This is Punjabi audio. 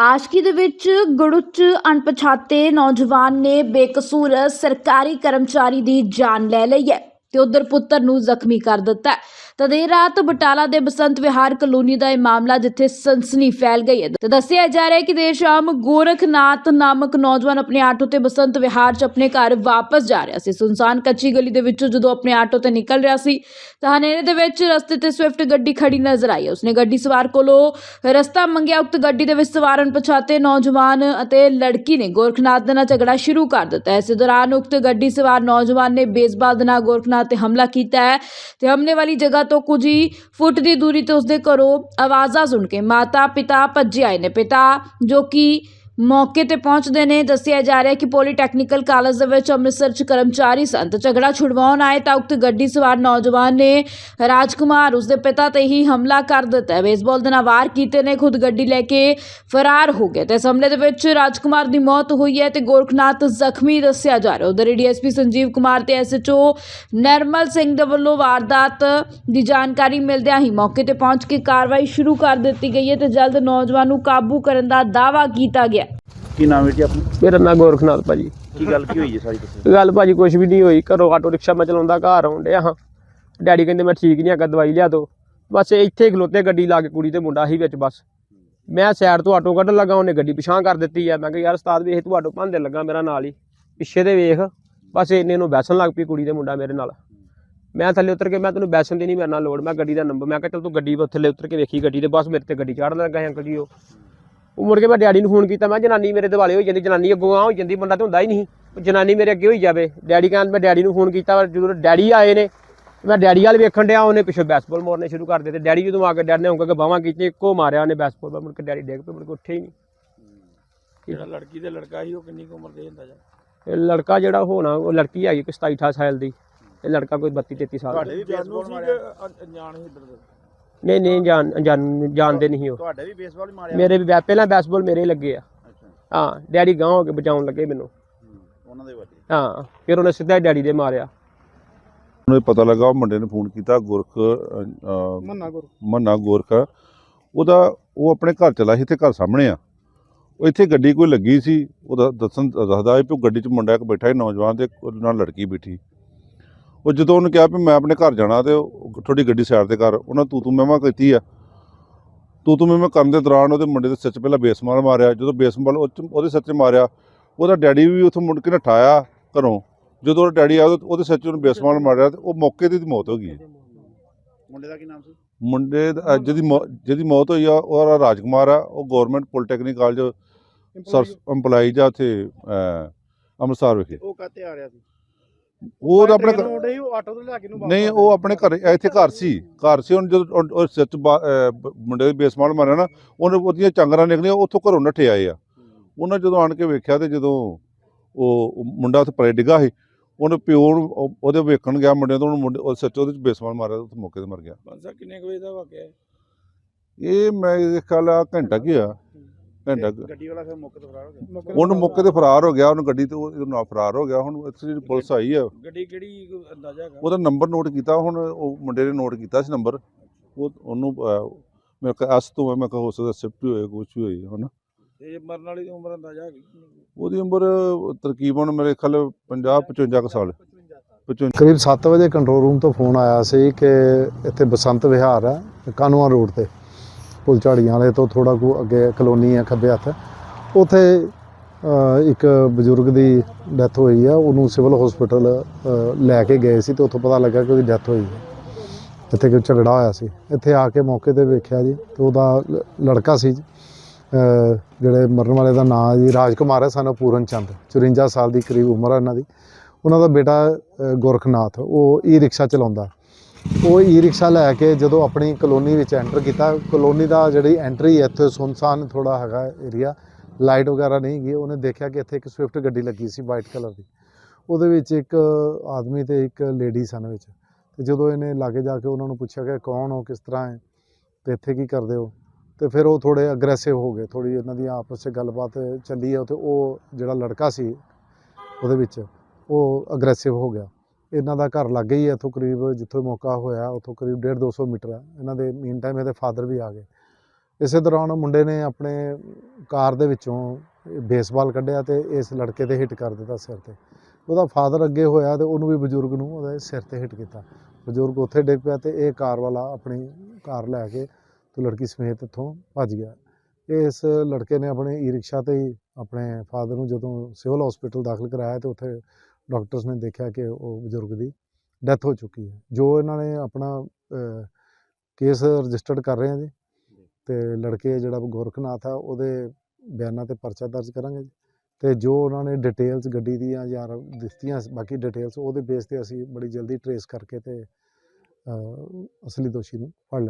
ਆਸ਼ਕੀ ਦੇ ਵਿੱਚ ਗੁੜੁੱਚ ਅਣਪਛਾਤੇ ਨੌਜਵਾਨ ਨੇ ਬੇਕਸੂਰ ਸਰਕਾਰੀ ਕਰਮਚਾਰੀ ਦੀ ਜਾਨ ਲੈ ਲਈ ਹੈ। ਤੇ ਉਧਰ ਪੁੱਤਰ ਨੂੰ ਜ਼ਖਮੀ ਕਰ ਦਿੱਤਾ ਤਾਂ ਦੇਰ ਰਾਤ ਬਟਾਲਾ ਦੇ ਬਸੰਤ ਵਿਹਾਰ ਕਲੋਨੀ ਦਾ ਇਹ ਮਾਮਲਾ ਜਿੱਥੇ ਸਨਸਨੀ ਫੈਲ ਗਈ ਹੈ। ਤੇ ਦੱਸਿਆ ਜਾ ਰਿਹਾ ਹੈ ਕਿ ਦੇਰ ਸ਼ਾਮ ਗੋਰਖਨਾਥ ਨਾਮਕ ਨੌਜਵਾਨ ਆਪਣੇ ਆਟੋ ਤੇ ਬਸੰਤ ਵਿਹਾਰ 'ਚ ਆਪਣੇ ਘਰ ਵਾਪਸ ਜਾ ਰਿਹਾ ਸੀ। ਸੁਨਸਾਨ ਕੱਚੀ ਗਲੀ ਦੇ ਵਿੱਚੋਂ ਜਦੋਂ ਆਪਣੇ ਆਟੋ ਤੇ ਨਿਕਲ ਰਿਹਾ ਸੀ, ਤਾਂ ਹਨੇਰੇ ਦੇ ਵਿੱਚ ਰਸਤੇ ਤੇ ਸਵਿਫਟ ਗੱਡੀ ਖੜੀ ਨਜ਼ਰ ਆਈ ਉਸਨੇ ਗੱਡੀ ਸਵਾਰ ਕੋਲੋਂ ਰਸਤਾ ਮੰਗਿਆ। ਉਕਤ ਗੱਡੀ ਦੇ ਵਿੱਚ ਸਵਾਰ ਅਣਪਛਾਤੇ ਨੌਜਵਾਨ ਅਤੇ ਲੜਕੀ ਨੇ ਗੋਰਖਨਾਥ ਦੇ ਨਾਲ ਝਗੜਾ ਸ਼ੁਰੂ ਕਰ ਦਿੱਤਾ ਇਸੇ ਦੌਰਾਨ ਉਕਤ ਗੱਡੀ ਸਵਾਰ ਨੌਜਵਾਨ ਨੇ ਬੇਸਬਾਲ ਦੇ ਨਾਲ ਗੋਰਖਨਾਥ ਤੇ ਹਮਲਾ ਕੀਤਾ ਹੈ ਤੇ ਹਮਲੇ ਵਾਲੀ ਜਗ੍ਹਾ ਤੋਂ ਕੁਝ ਹੀ ਫੁੱਟ ਦੀ ਦੂਰੀ ਤੇ ਉਸਦੇ ਘਰੋਂ ਆਵਾਜ਼ਾਂ ਸੁਣ ਕੇ ਮਾਤਾ ਪਿਤਾ ਭੱਜੇ ਆਏ ਨੇ। ਪਿਤਾ ਜੋ ਕਿ ਮੌਕੇ ਤੇ ਪਹੁੰਚਦੇ ਨੇ। ਦੱਸਿਆ ਜਾ ਰਿਹਾ ਕਿ ਪੋਲੀਟੈਕਨੀਕਲ ਕਾਲਜ ਦੇ ਵਿੱਚ ਅੰਮ੍ਰਿਤਸਰ ਚ ਕਰਮਚਾਰੀ ਸਨ ਤੇ ਝਗੜਾ ਛੁਡਵਾਉਣ ਆਏ ਤਾਂ ਉਕਤ ਗੱਡੀ ਸਵਾਰ ਨੌਜਵਾਨ ਨੇ ਰਾਜਕੁਮਾਰ ਉਸਦੇ ਪਿਤਾ ਤੇ ਹੀ ਹਮਲਾ ਕਰ ਦਿੱਤਾ ਹੈ। ਬੇਸਬਾਲ ਦੇ ਨਾਲ ਵਾਰ ਕੀਤੇ ਨੇ, ਖੁਦ ਗੱਡੀ ਲੈ ਕੇ ਫਰਾਰ ਹੋ ਗਏ ਤੇ ਇਸ ਹਮਲੇ ਦੇ ਵਿੱਚ ਰਾਜਕੁਮਾਰ ਦੀ ਮੌਤ ਹੋਈ ਹੈ ਤੇ ਗੋਰਖਨਾਥ ਜ਼ਖਮੀ ਦੱਸਿਆ ਜਾ ਰਿਹਾ ਉਧਰ ਡੀਐਸਪੀ ਸੰਜੀਵ ਕੁਮਾਰ ਤੇ ਐਸਐਚਓ ਨਰਮਲ ਸਿੰਘ ਦੇ ਵੱਲੋਂ ਵਾਰਦਾਤ ਦੀ ਜਾਣਕਾਰੀ ਮਿਲਦਿਆਂ ਹੀ ਮੌਕੇ ਤੇ ਪਹੁੰਚ ਕੇ ਕਾਰਵਾਈ ਸ਼ੁਰੂ ਕਰ ਦਿੱਤੀ ਗਈ ਹੈ ਤੇ ਜਲਦ ਨੌਜਵਾਨ ਨੂੰ ਕਾਬੂ ਕਰਨ ਦਾ ਦਾਅਵਾ ਕੀਤਾ ਗਿਆ। ਕੀ ਨਾਮ ਹੈ ਜੀ ਆਪਣਾ? ਮੇਰਾ ਨਾਂ ਗੋਰਖਨਾਥ ਭਾਜੀ। ਕੀ ਗੱਲ ਕੀ ਹੋਈ ਹੈ ਸਾਰੀ ਦੱਸੋ ਗੱਲ ਭਾਜੀ ਕੁਝ ਵੀ ਨਹੀਂ ਹੋਈ। ਘਰੋਂ ਆਟੋ ਰਿਕਸ਼ਾ ਮੈਂ ਚਲਾਉਂਦਾ ਘਰ ਆਉਣ ਡਿਆ ਹਾਂ। ਡੈਡੀ ਕਹਿੰਦੇ ਮੈਂ ਠੀਕ ਨਹੀਂ ਹੈਗਾ ਦਵਾਈ ਲਿਆ ਦੋ ਬਸ ਇੱਥੇ ਖਲੋਤੇ ਗੱਡੀ ਲਾ ਕੇ ਕੁੜੀ ਤੇ ਮੁੰਡਾ ਹੀ ਵਿੱਚ ਬਸ। ਮੈਂ ਸਾਈਡ ਤੋਂ ਆਟੋ ਕੱਢਣ ਲੱਗਾ ਉਹਨੇ ਗੱਡੀ ਪਿਛਾਂ ਕਰ ਦਿੱਤੀ ਆ। ਮੈਂ ਕਿਹਾ ਯਾਰ ਉਸਤਾਦ ਵੇਖ ਤੂੰ ਆਟੋ ਭੰਦੇ ਲੱਗਾ ਮੇਰਾ ਨਾਲ ਹੀ। ਪਿੱਛੇ ਦੇ ਵੇਖ ਬਸ ਇੰਨੇ ਨੂੰ ਬੈਸਣ ਲੱਗ ਪਈ ਕੁੜੀ ਤੇ ਮੁੰਡਾ ਮੇਰੇ ਨਾਲ। ਮੈਂ ਥੱਲੇ ਉਤਰ ਕੇ ਮੈਂ ਤੈਨੂੰ ਬੈਸਣ ਦੀ ਨਹੀਂ ਮੇਰੇ ਨਾਲ ਲੋੜ ਮੈਂ ਗੱਡੀ ਦਾ ਨੰਬਰ ਮੈਂ ਕਿਹਾ ਚੱਲ ਤੂੰ ਗੱਡੀ ਥੱਲੇ ਉਤਰ ਕੇ ਵੇਖੀ ਗੱਡੀ ਤੇ ਬਸ ਮੇਰੇ ਤੇ ਗੱਡੀ ਚਾੜਨ ਲੱਗਾ ਸੀ ਅੰਕਲ ਜੀ ਉਹ। ਉਹ ਮੁੜ ਕੇ ਮੈਂ ਡੈਡੀ ਨੂੰ ਫੋਨ ਕੀਤਾ ਮੈਂ ਜਨਾਨੀ ਮੇਰੇ ਦਿਵਾਲੇ ਹੋਈ ਜਾਂਦੀ ਜਨਾਨੀ ਅੱਗੋਂ ਆ ਹੋਈ ਜਾਂਦੀ ਬੰਦਾ ਤਾਂ ਹੁੰਦਾ ਹੀ ਨਹੀਂ। ਜਨਾਨੀ ਮੇਰੇ ਅੱਗੇ ਹੋਈ ਜਾਵੇ। ਡੈਡੀ ਕਹਿੰਦਾ ਮੈਂ ਡੈਡੀ ਨੂੰ ਫੋਨ ਕੀਤਾ ਪਰ ਜਦੋਂ ਡੈਡੀ ਆਏ ਨੇ ਮੈਂ ਡੈਡੀ ਵਾਲ ਵੇਖਣ ਡਿਆ ਉਹਨੇ ਪਿੱਛੇ ਬੈਸਬਾਲ ਮਾਰਨੇ ਸ਼ੁਰੂ ਕਰ ਦਿੱਤੇ। ਡੈਡੀ ਜਦੋਂ ਆ ਕੇ ਡੈਡੀ ਨੇ ਉਂਗਲ ਕੇ ਬਾਹਾਂ ਕੀਤੀਆਂ ਇੱਕੋ ਮਾਰਿਆ ਉਹਨੇ ਬੈਸਬਾਲ ਮੁੜ ਕੇ ਡੈਡੀ ਡੇਗ ਪਏ ਮੁੜ ਕੇ ਉੱਠੇ ਹੀ ਨਹੀਂ। ਜਿਹੜਾ ਲੜਕੀ ਤੇ ਲੜਕਾ ਸੀ ਉਹ ਕਿੰਨੀ ਕੁ ਉਮਰ ਦੇ ਹੁੰਦਾ ਜਾ ਇਹ ਲੜਕਾ ਜਿਹੜਾ ਹੋਣਾ ਉਹ ਲੜਕੀ ਹੈਗੀ ਕਿ 27 28 ਸਾਲ ਦੀ। ਇਹ ਲੜਕਾ ਕੋਈ 32 33 ਸਾਲ ਦਾ। ਤੁਹਾਡੇ ਵੀ ਬੇਸਬਾਲ ਮਾਰਿਆ? ਅਣਜਾਣ ਹੀ ਇੱਧਰ ਦੇ। ਨਹੀਂ ਨਹੀਂ ਜਾਣ ਜਾਣ- ਜਾਣਦੇ ਨਹੀਂ ਉਹ। ਤੁਹਾਡੇ ਵੀ ਬੇਸਬਾਲ ਹੀ ਮਾਰਿਆ? ਮੇਰੇ ਵੀ ਬੈ- ਪਹਿਲਾਂ ਬੈਸਬਾਲ ਮੇਰੇ ਹੀ ਲੱਗੇ ਆ। ਅੱਛਾ। ਹਾਂ ਡੈਡੀ ਗਾਂਹ ਹੋ ਕੇ ਬਚਾਉਣ ਲੱਗੇ ਮੈਨੂੰ। ਹੂੰ, ਉਹਨਾਂ ਦੇ ਵੱਡੇ। ਹਾਂ ਫਿਰ ਉਹਨੇ ਸਿੱਧਾ ਹੀ ਡੈਡੀ ਦੇ ਮਾਰਿਆ। ਨੂੰ ਇਹ ਪਤਾ ਲੱਗਾ ਉਹ ਮੁੰਡੇ ਨੇ ਫੋਨ ਕੀਤਾ ਗੁਰਖ ਅ, ਮੰਨਾ ਗੁਰੂ ਮੰਨਾ ਗੁਰਖ। ਉਹਦਾ ਉਹ ਆਪਣੇ ਘਰ ਚਲਾ ਸੀ ਤੇ ਘਰ ਸਾਹਮਣੇ ਆ। ਉਹ ਇੱਥੇ ਗੱਡੀ ਕੋਈ ਲੱਗੀ ਸੀ ਉਹਦਾ ਦੱਸਣ ਦੱਸਦਾ ਹੈ ਕਿ ਉਹ ਗੱਡੀ 'ਚ ਮੁੰਡਾ ਇੱਕ ਬੈਠਾ ਸੀ ਨੌਜਵਾਨ ਤੇ ਉਹਦੇ ਨਾਲ ਲੜਕੀ ਬੈਠੀ। ਉਹ ਜਦੋਂ ਉਹਨੇ ਕਿਹਾ ਵੀ ਮੈਂ ਆਪਣੇ ਘਰ ਜਾਣਾ ਤੇ ਥੋੜੀ ਗੱਡੀ ਸਾਈਡ ਤੇ ਕਰ ਉਹਨਾਂ ਤੂੰ ਤੂੰ ਮੈਂ ਕੀਤੀ ਆ। ਤੂੰ ਤੂੰ ਮੈਂ ਕਰਨ ਦੇ ਦੌਰਾਨ ਉਹਦੇ ਮੁੰਡੇ ਦੇ ਸਿਰ 'ਚ ਪਹਿਲਾਂ ਬੇਸਮਾਲ ਮਾਰਿਆ ਜਦੋਂ ਬੇਸਮਾਲ ਉਹਦੇ ਸਿਰ 'ਚ ਮਾਰਿਆ ਉਹਦਾ ਡੈਡੀ ਵੀ ਉੱਥੋਂ ਮੁੜ ਕੇ ਨਠਾਇਆ ਘਰੋਂ। ਜਦੋਂ ਉਹਦਾ ਡੈਡੀ ਆਇਆ ਉਹਦੇ- ਉਹਦੇ ਸਿਰ 'ਚ ਉਹਨੂੰ ਬੇਸਮਾਲ ਮਾਰਿਆ ਤੇ ਉਹ ਮੌਕੇ ਤੇ ਦੀ ਮੌਤ ਹੋ ਗਈ ਮੁੰਡੇ ਦਾ ਕੀ ਨਾਮ ਸੀ? ਮੁੰਡੇ ਜਿਹਦੀ ਜਿਹਦੀ ਮੌਤ ਹੋਈ ਆ ਉਹਦਾ ਰਾਜਕੁਮਾਰ ਆ ਉਹ government polytechnic college sir EMPLOYEE ਆ ਉੱਥੇ ਅੰਮ੍ਰਿਤਸਰ ਵਿਖੇ। ਉਹ ਕਾਤੇ ਆ ਰਿਹਾ ਸੀ? ਉਹ ਤਾਂ ਆਪਣੇ ਘਰ- ਮੁੰਡੇ ਉਹ ਆਟੋ ਤੋਂ ਲਿਆ ਕੇ ਨੂੰ ਨਹੀਂ ਉਹ ਆਪਣੇ ਘਰ ਇੱਥੇ ਘਰ ਸੀ। ਘਰ ਸੀ ਹੁਣ ਜਦੋਂ ਉਹ- ਉਹ ਸਿਰ 'ਚ ਬਾ- ਅਹ, ਬ- ਮੁੰਡੇ ਦੇ ਬੇਸਮਾਲ ਮਾਰਿਆ ਨਾ ਉਹਨੇ ਉਹਦੀਆਂ ਚੰਗਰਾਂ ਨਿਕਲੀਆਂ ਉੱਥੋਂ ਘਰੋਂ ਨੱਠੇ ਆਏ ਆ। ਉਹਨਾਂ ਜਦੋਂ ਆਣ ਕੇ ਵੇਖਿਆ ਤੇ ਜਦੋਂ ਉਹ ਉਹ ਮੁੰਡਾ ਉੱਥੇ ਪਰੇ ਡਿੱਗਾ ਸੀ ਉਹਨੇ ਪਿਓ ਨੂੰ ਉਹ- ਉਹਦੇ ਵੇਖਣ ਗਿਆ ਮੁੰਡੇ ਤੋਂ ਉਹਨੂੰ ਮੁੰਡੇ ਉਹ ਸੱਚ ਉਹਦੇ 'ਚ ਬੇਸਮਾਲ ਮਾਰਿਆ ਤੇ ਉੱਥੇ ਮੌਕੇ ਤੇ ਮਰ ਗਿਆ। ਬੰਸਾ ਕਿੰਨੇ ਕੁ ਵਜੇ ਦਾ ਵਾਕਿਆ ਹੈ ਇਹ ਮੈਂ ਇਹ ਖਿਆਲ ਆ ਘੰਟਾ ਕੀ ਆ। ਘੰਟਾ ਕੁ- ਗੱਡੀ ਵਾਲਾ ਫਿਰ ਮੌਕੇ ਤੋਂ ਫਰਾਰ ਹੋ ਗਿਆ। ਉਹਨੂੰ ਮੌਕੇ ਤੇ ਫਰਾਰ ਹੋ ਗਿਆ ਉਹਨੂੰ ਗੱਡੀ ਤੇ ਉਹਦੇ ਨਾਲ ਫਰਾਰ ਹੋ ਗਿਆ ਹੁਣ ਇੱਥੇ ਜਿਹੜੀ ਪੁਲਿਸ ਆਈ ਆ। ਗੱਡੀ ਕਿਹੜੀ ਕੋਈ ਅੰਦਾਜ਼ਾ ਹੈਗਾ? ਉਹਦਾ ਨੰਬਰ ਨੋਟ ਕੀਤਾ ਹੁਣ ਉਹ ਮੁੰਡੇ ਨੇ ਨੋਟ ਕੀਤਾ ਸੀ ਨੰਬਰ। ਉਹ ਉਹਨੂੰ ਅਹ, ਮੈਂ ਕਿਹਾ ਐਸ ਤੋਂ ਮੈਂ ਕਿਹਾ ਹੋ ਸਕਦਾ ਸਿਫਟ ਹੋਏ ਕੁਝ ਵੀ ਹੋਏ ਹਨਾ। ਤੇ ਮਰਨ ਵਾਲੀ ਦੀ ਉਮਰ ਅੰਦਾਜ਼ਾ ਹੈਗੀ? ਉਹਦੀ ਉਮਰ ਤਕਰੀਬਨ ਮੇਰੇ ਖਿਆਲ 50 55 ਕੁ ਸਾਲ। 55 ਕਰੀਬ 7 ਵਜੇ ਕੰਟਰੋਲ ਰੂਮ ਤੋਂ ਫੋਨ ਆਇਆ ਸੀ ਕਿ ਇੱਥੇ ਬਸੰਤ ਵਿਹਾਰ ਹੈ ਕਾਨੂੰਆਂ ਰੋਡ ਤੇ। ਪੁਲ ਝਾੜੀਆਂ ਵਾਲੇ ਤੋਂ ਥੋੜਾ ਕੁ ਅੱਗੇ ਕਲੋਨੀ ਹੈ ਖੱਬੇ ਹੱਥ। ਉਥੇ ਇੱਕ ਬਜ਼ੁਰਗ ਦੀ ਡੈਥ ਹੋਈ ਆ। ਉਹਨੂੰ ਸਿਵਲ ਹਸਪੀਟਲ ਲੈ ਕੇ ਗਏ ਸੀ ਤੇ ਉੱਥੋਂ ਪਤਾ ਲੱਗਾ ਕਿ ਉਹਦੀ ਡੈਥ ਹੋਈ ਹੈ ਇੱਥੇ ਕੋਈ ਝਗੜਾ ਹੋਇਆ ਸੀ। ਇੱਥੇ ਆ ਕੇ ਮੌਕੇ ਤੇ ਵੇਖਿਆ ਜੀ ਤੇ ਉਹਦਾ ਲੜਕਾ ਸੀ ਜੀ, ਜਿਹੜੇ ਮਰਨ ਵਾਲੇ ਦਾ ਨਾਂ ਜੀ ਰਾਜਕੁਮਾਰ ਹੈ ਸਾਨੂੰ ਪੂਰਨ ਚੰਦ। 54 ਸਾਲ ਦੀ ਕਰੀਬ ਉਮਰ ਹੈ ਇਹਨਾਂ ਦੀ। ਉਹਨਾਂ ਦਾ ਬੇਟਾ ਅ, ਗੋਰਖਨਾਥ। ਉਹ ਈ ਰਿਕਸ਼ਾ ਚਲਾਉਂਦਾ। ਉਹ ਈ ਰਿਕਸ਼ਾ ਲੈ ਕੇ ਜਦੋਂ ਆਪਣੀ ਕਲੋਨੀ ਵਿੱਚ ਐਂਟਰ ਕੀਤਾ, ਕਲੋਨੀ ਦਾ ਜਿਹੜੀ ਐਂਟਰੀ ਹੈ ਇੱਥੇ ਸੁਨਸਾਨ ਥੋੜਾ ਹੈਗਾ ਏਰੀਆ ਲਾਈਟ ਵਗੈਰਾ ਨਹੀਂ ਗਈ ਉਹਨੇ ਦੇਖਿਆ ਕਿ ਇੱਥੇ ਇੱਕ ਸਵਿਫਟ ਗੱਡੀ ਲੱਗੀ ਸੀ ਵਾਈਟ ਕਲਰ ਦੀ। ਉਹਦੇ ਵਿੱਚ ਇੱਕ ਆਦਮੀ ਤੇ ਇੱਕ ਲੇਡੀ ਸਨ ਵਿੱਚ। ਤੇ ਜਦੋਂ ਇਹਨੇ ਲਾਗੇ ਜਾ ਕੇ ਉਹਨਾਂ ਨੂੰ ਪੁੱਛਿਆ ਕਿ ਕੌਣ ਹੋ, ਕਿਸ ਤਰ੍ਹਾਂ ਹੈ, ਤੇ ਇੱਥੇ ਕੀ ਕਰਦੇ ਹੋ? ਤੇ ਫਿਰ ਉਹ ਥੋੜੇ ਅਗਰੈਸਿਵ ਹੋ ਗਏ ਥੋੜੀ ਇਹਨਾਂ ਦੀ ਆਪਸ ਵਿੱਚ ਗੱਲਬਾਤ ਚੱਲੀ ਹੈ, ਤੇ ਉਹ ਜਿਹੜਾ ਲੜਕਾ ਸੀ ਉਹਦੇ ਵਿੱਚ ਉਹ ਅਗਰੈਸਿਵ ਹੋ ਗਿਆ। ਇਹਨਾਂ ਦਾ ਘਰ ਲੱਗੇ ਹੀ ਹੈ, ਇੱਥੋਂ ਕਰੀਬ ਜਿੱਥੋਂ ਮੌਕਾ ਹੋਇਆ, ਉੱਥੋਂ ਕਰੀਬ 1.5 200 ਮੀਟਰ ਹੈ। ਇਹਨਾਂ ਦੇ ਮੀਨ ਟਾਈਮ ਇਹਦੇ ਫਾਦਰ ਵੀ ਆ ਗਏ। ਇਸੇ ਦੌਰਾਨ ਮੁੰਡੇ ਨੇ ਆਪਣੇ ਕਾਰ ਦੇ ਵਿੱਚੋਂ ਬੇਸਬਾਲ ਕੱਢਿਆ ਤੇ ਇਸ ਲੜਕੇ ਤੇ ਹਿੱਟ ਕਰ ਦਿੱਤਾ ਸਿਰ ਤੇ। ਉਹਦਾ ਫਾਦਰ ਅੱਗੇ ਹੋਇਆ ਤੇ ਉਹਨੂੰ ਵੀ ਬਜ਼ੁਰਗ ਨੂੰ ਉਹਦੇ ਸਿਰ ਤੇ ਹਿੱਟ ਕੀਤਾ। ਬਜ਼ੁਰਗ ਉੱਥੇ ਡਿੱਗ ਪਿਆ ਤੇ ਇਹ ਕਾਰ ਵਾਲਾ ਆਪਣੀ ਕਾਰ ਲੈ ਕੇ ਤੇ ਲੜਕੀ ਸਮੇਤ ਇੱਥੋਂ ਭੱਜ ਗਿਆ। ਇਸ ਲੜਕੇ ਨੇ ਆਪਣੇ ਈ ਰਿਕਸ਼ਾ ਤੇ ਹੀ ਆਪਣੇ ਫਾਦਰ ਨੂੰ ਜਦੋਂ ਸਿਵਲ ਹਸਪੀਟਲ ਦਾਖਲ ਕਰਾਇਆ ਤੇ ਉੱਥੇ ਡਾਕਟਰਸ ਨੇ ਦੇਖਿਆ ਕਿ ਉਹ ਬਜ਼ੁਰਗ ਦੀ ਡੈਥ ਹੋ ਚੁੱਕੀ ਹੈ। ਜੋ ਇਹਨਾਂ ਨੇ ਆਪਣਾ ਕੇਸ ਰਜਿਸਟਰਡ ਕਰ ਰਹੇ ਹਾਂ ਜੀ ਤੇ ਲੜਕੇ ਜਿਹੜਾ ਗੋਰਖਨਾਥ ਆ ਉਹਦੇ ਬਿਆਨਾਂ ਤੇ ਪਰਚਾ ਦਰਜ ਕਰਾਂਗੇ ਜੀ। ਤੇ ਜੋ ਉਹਨਾਂ ਨੇ ਡਿਟੇਲਸ ਗੱਡੀ ਦੀਆਂ ਯਾਰ ਦਿੱਤੀਆਂ ਬਾਕੀ ਡਿਟੇਲਸ ਉਹਦੇ ਬੇਸ ਤੇ ਅਸੀਂ ਬੜੀ ਜਲਦੀ ਟਰੇਸ ਕਰਕੇ ਤੇ ਅਸਲੀ ਦੋਸ਼ੀ ਨੂੰ ਫੜ ਲੈਣਾ